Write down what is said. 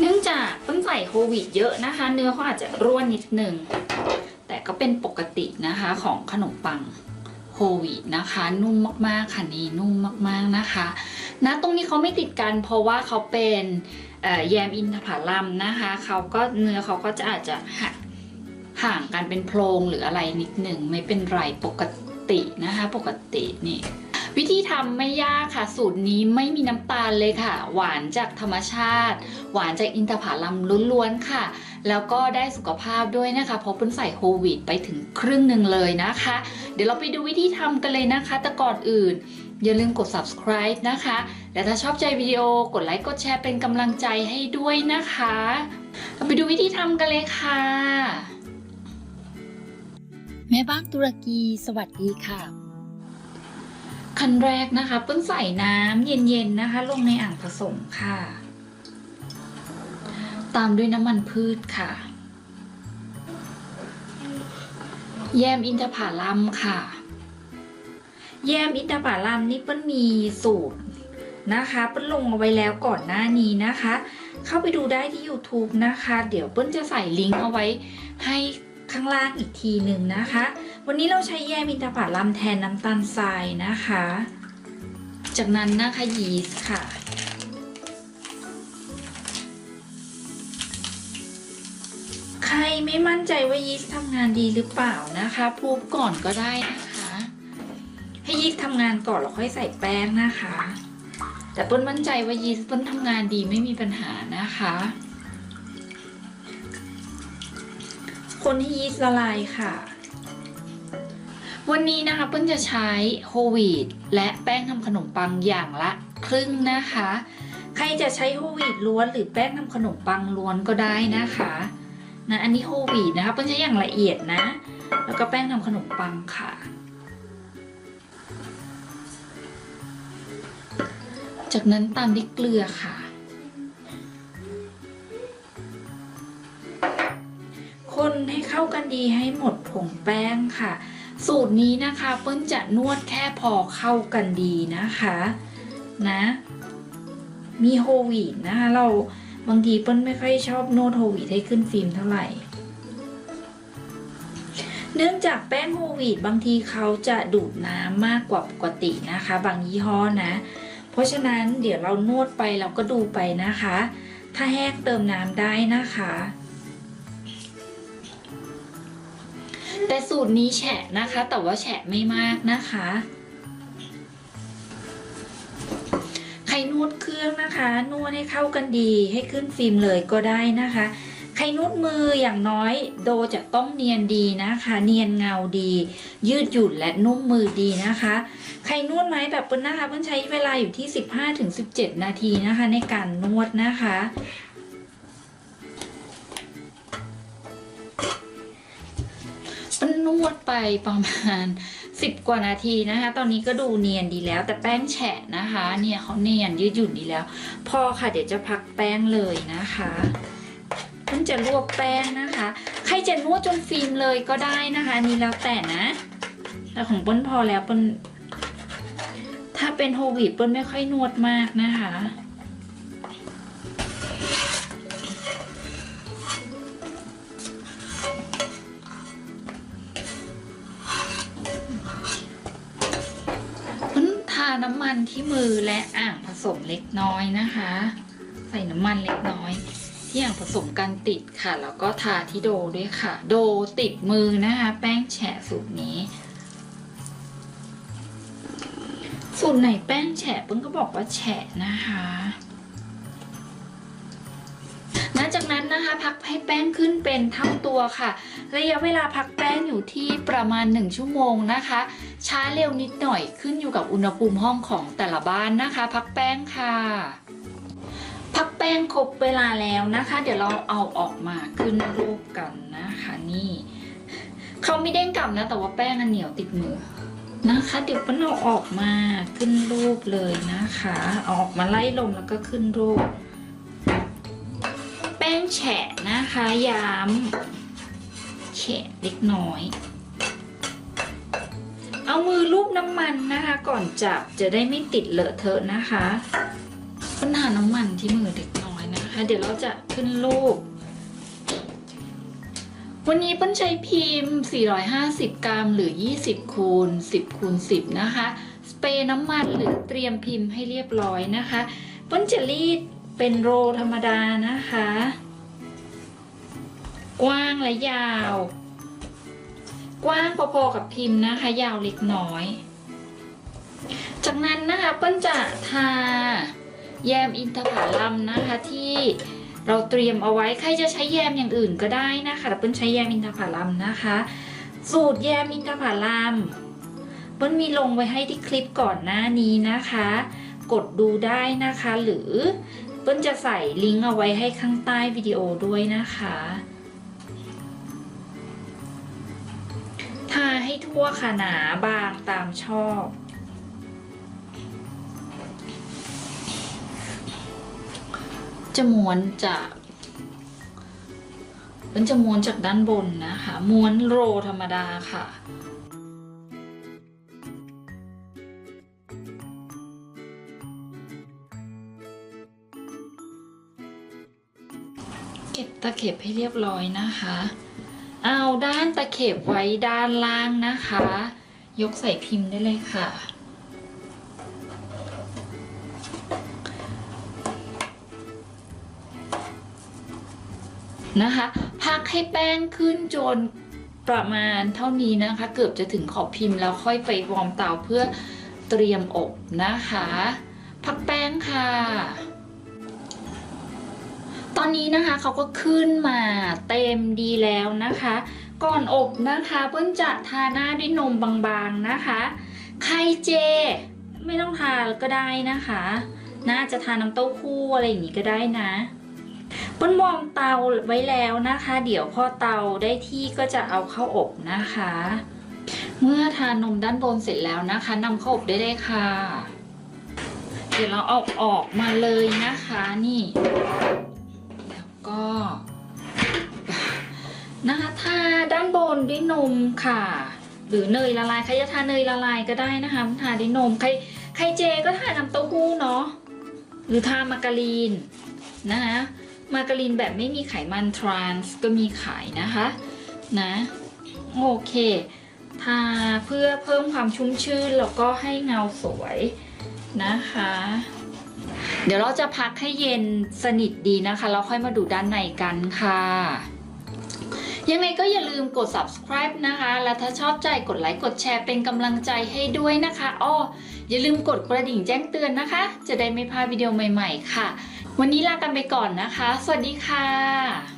เนื่องจากเพิ่งใส่โควิดเยอะนะคะ เนื้อเขาอาจจะร่วนนิดหนึ่งแต่ก็เป็นปกตินะคะของขนมปังโฮลวีตนะคะ นุ่มมากๆค่ะนี่นุ่มมากๆนะคะนะตรงนี้เขาไม่ติดกันเพราะว่าเขาเป็นแยมอินทผลัมนะคะเขาก็เนื้อเขาก็จะอาจจะหักห่างกันเป็นโพรงหรืออะไรนิดหนึ่งไม่เป็นไรปกตินะคะ ปกตินี่ วิธีทำไม่ยากค่ะ สูตรนี้ไม่มีน้ำตาลเลยค่ะ หวานจากธรรมชาติ หวานจากอินทผลัมล้วนๆค่ะ แล้วก็ได้สุขภาพด้วยนะคะ เพราะเพิ่นใส่โฮวีตไปถึงครึ่งหนึ่งเลยนะคะ เดี๋ยวเราไปดูวิธีทำกันเลยนะคะ แต่ก่อนอื่น อย่าลืมกด subscribe นะคะ และถ้าชอบใจวิดีโอกดไลค์กดแชร์เป็นกำลังใจให้ด้วยนะคะเราไปดูวิธีทำกันเลยค่ะแม่บ้านตุรกี สวัสดีค่ะ ขั้นแรกนะคะเปิ้ลใส่น้ำเย็นๆนะคะ ลงในอ่างผสมค่ะ ตามด้วยน้ำมันพืชค่ะ แยมอินทผลัมค่ะ แยมอินทผลัมนี่เปิ้ลมีสูตรนะคะเปิ้ลลงเอาไว้แล้วก่อนหน้านี้นะคะ เข้าไปดูได้ที่ YouTube นะคะ เดี๋ยวเปิ้ลจะใส่ลิงก์เอาไว้ให้ ข้างล่างอีกทีหนึ่งนะคะ วันนี้เราใช้แยมอินทผลัมแทนน้ำตาลทรายนะคะ จากนั้นนะคะยีสต์ค่ะ ใครไม่มั่นใจว่ายีสต์ทำงานดีหรือเปล่านะคะ พูบก่อนก็ได้นะคะ ให้ยีสต์ทำงานก่อนแล้วค่อยใส่แป้งนะคะ แต่เปิ้ลมั่นใจว่ายีสต์เปิ้ลทำงานดีไม่มีปัญหานะคะ คนให้ยีสต์ละลายค่ะ วันนี้นะคะเปิ้ลจะใช้โฮลวีตและแป้งทำขนมปังอย่างละครึ่งนะคะ ใครจะใช้โฮลวีตล้วนหรือแป้งทำขนมปังล้วนก็ได้นะคะนะอันนี้โฮลวีตนะคะเปิ้ลใช้อย่างละเอียดนะ แล้วก็แป้งทำขนมปังค่ะ จากนั้นตามด้วยเกลือค่ะ คนให้เข้ากันดีให้หมดผงแป้งค่ะ สูตรนี้นะคะเปิ้ลจะนวดแค่พอเข้ากันดีนะคะนะ มีโฮวีตนะคะเราบางทีเปิ้ลไม่ค่อยชอบนวดโฮวีตให้ขึ้นฟิล์มเท่าไหร่ เนื่องจากแป้งโฮวีตบางทีเขาจะดูดน้ำมากกว่าปกตินะคะ บางยี่ห้อนะ เพราะฉะนั้นเดี๋ยวเรานวดไปเราก็ดูไปนะคะ ถ้าแห้งเติมน้ำได้นะคะ แต่สูตรนี้แฉะนะคะ แต่ว่าแฉะไม่มากนะคะ ใครนวดเครื่องนะคะ นวดให้เข้ากันดีให้ขึ้นฟิล์มเลยก็ได้นะคะ ใครนวดมืออย่างน้อยโดจะต้องเนียนดีนะคะ เนียนเงาดี ยืดหยุ่นและนุ่มมือดีนะคะ ใครนวดไม้แบบเปิ้ลนะคะเปิ้ลใช้เวลาอยู่ที่ 15-17 นาทีนะคะ ในการนวดนะคะ ปนวดไปประมาณ 10 กว่านาทีนะคะ ตอนนี้ก็ดูเนียนดีแล้ว แต่แป้งแฉะนะคะ เนี่ยเขาเนียนยืดหยุ่นดีแล้ว พอค่ะเดี๋ยวจะพักแป้งเลยนะคะเปิ้ลจะลวกแป้งนะคะ ใครจะนวดจนฟิล์มเลยก็ได้นะคะนี่แล้วแต่นะ แต่ของเปิ้ลพอแล้วเปิ้ลถ้าเป็นโฮลวีตเปิ้ลไม่ค่อยนวดมากนะคะ น้ำมันที่มือและอ่างผสมเล็กน้อยนะคะ ใส่น้ำมันเล็กน้อย ที่อ่างผสมกันติดค่ะ แล้วก็ทาที่โดด้วยค่ะ โดติดมือนะคะ แป้งแฉะสูตรนี้ สูตรไหนแป้งแฉะเพิ่งก็บอกว่าแฉะนะคะ จากนั้นนะคะพักให้แป้งขึ้นเป็นเท่าตัวค่ะ ระยะเวลาพักแป้งอยู่ที่ประมาณ 1 ชั่วโมงนะคะ ช้าเร็วนิดหน่อยขึ้นอยู่กับอุณหภูมิห้องของแต่ละบ้านนะคะ พักแป้งค่ะพักแป้งครบเวลาแล้วนะคะ เดี๋ยวเราเอาออกมาขึ้นรูปกันนะคะนี่เขาไม่เด้งกลับนะ แต่ว่าแป้งอันเหนียวติดมือนะคะ เดี๋ยวเปิ้ลเอาออกมาขึ้นรูปเลยนะคะ อออกมาไล่ลงแล้วก็ขึ้นรูป แป้งแฉะนะคะย้ำแฉะเล็กน้อย เอามือลูบน้ำมันนะคะ ก่อนจับจะได้ไม่ติดเลอะเทอะนะคะปัญหาน้ำมันที่มือเล็กน้อยนะคะ เดี๋ยวเราจะขึ้นรูปวันนี้เปิ้ลใช้พิมพ์ 450 กรัม หรือ 20 คูณ 10 คูณ 10 นะคะ สเปรย์น้ำมันหรือเตรียมพิมพ์ให้เรียบร้อยนะคะเปิ้ลจะรีดเป็นโรธรรมดานะคะ กว้างและยาว กว้างพอๆกับพิมพ์นะคะ ยาวเล็กน้อย จากนั้นนะคะเปิ้ลจะทาแยมอินทผลัมนะคะที่เราเตรียมเอาไว้ใครจะใช้แยมอย่างอื่นก็ได้นะคะแต่เปิ้ลใช้แยมอินทผลัมนะคะ สูตรแยมอินทผลัมเปิ้ลมีลงไว้ให้ที่คลิปก่อนหน้านี้นะคะ กดดูได้นะคะ หรือเปิ้ลจะใส่ลิงก์เอาไว้ให้ข้างใต้วิดีโอด้วยนะคะ ทาให้ทั่วค่ะหนาบางตามชอบ จะม้วนจากมันจะม้วนจากด้านบนนะคะ ม้วนโรลธรรมดาค่ะเก็บตะเข็บให้เรียบร้อยนะคะ เอาด้านตะเข็บไว้ด้านล่างนะคะ ยกใส่พิมพ์ได้เลยค่ะ นะคะ พักให้แป้งขึ้นจนประมาณเท่านี้นะคะ เกือบจะถึงขอบพิมพ์แล้วค่อยไปวอร์มเตาเพื่อเตรียมอบนะคะ พักแป้งค่ะ ตอนนี้นะคะเขาก็ขึ้นมาเต็มดีแล้วนะคะ ก่อนอบนะคะเพิ่งจะทาหน้าด้วยนมบางๆนะคะไข่เจ ไม่ต้องทาก็ได้นะคะ น่าจะทาน้ำเต้าหู้อะไรอย่างนี้ก็ได้นะเปิ้ลวอร์มเตาไว้แล้วนะคะ เดี๋ยวพอเตาได้ที่ก็จะเอาเข้าอบนะคะ เมื่อทานมด้านบนเสร็จแล้วนะคะนำเข้าอบได้เลยค่ะ เดี๋ยวเราเอาออกมาเลยนะคะนี่ นะคะทาด้านบนด้วยนมค่ะ หรือเนยละลายใครจะทาเนยละลายก็ได้นะคะทาด้วยนมใครใครเจก็ทาน้ำเต้าหู้เนาะหรือทามาการีนนะคะมาการีนแบบไม่มีไขมันทรานส์ก็มีขายนะคะนะโอเค ทาเพื่อเพิ่มความชุ่มชื่นแล้วก็ให้เงาสวยนะคะ เดี๋ยวเราจะพักให้เย็นสนิทดีนะคะแล้วค่อยมาดูด้านในกันค่ะ ยังไงก็อย่าลืมกด subscribe นะคะ และถ้าชอบใจกดไลค์กดแชร์เป็นกำลังใจให้ด้วยนะคะอ้ออย่าลืมกดกระดิ่งแจ้งเตือนนะคะ จะได้ไม่พลาดวิดีโอใหม่ ๆ ค่ะ วันนี้ลากันไปก่อนนะคะ สวัสดีค่ะ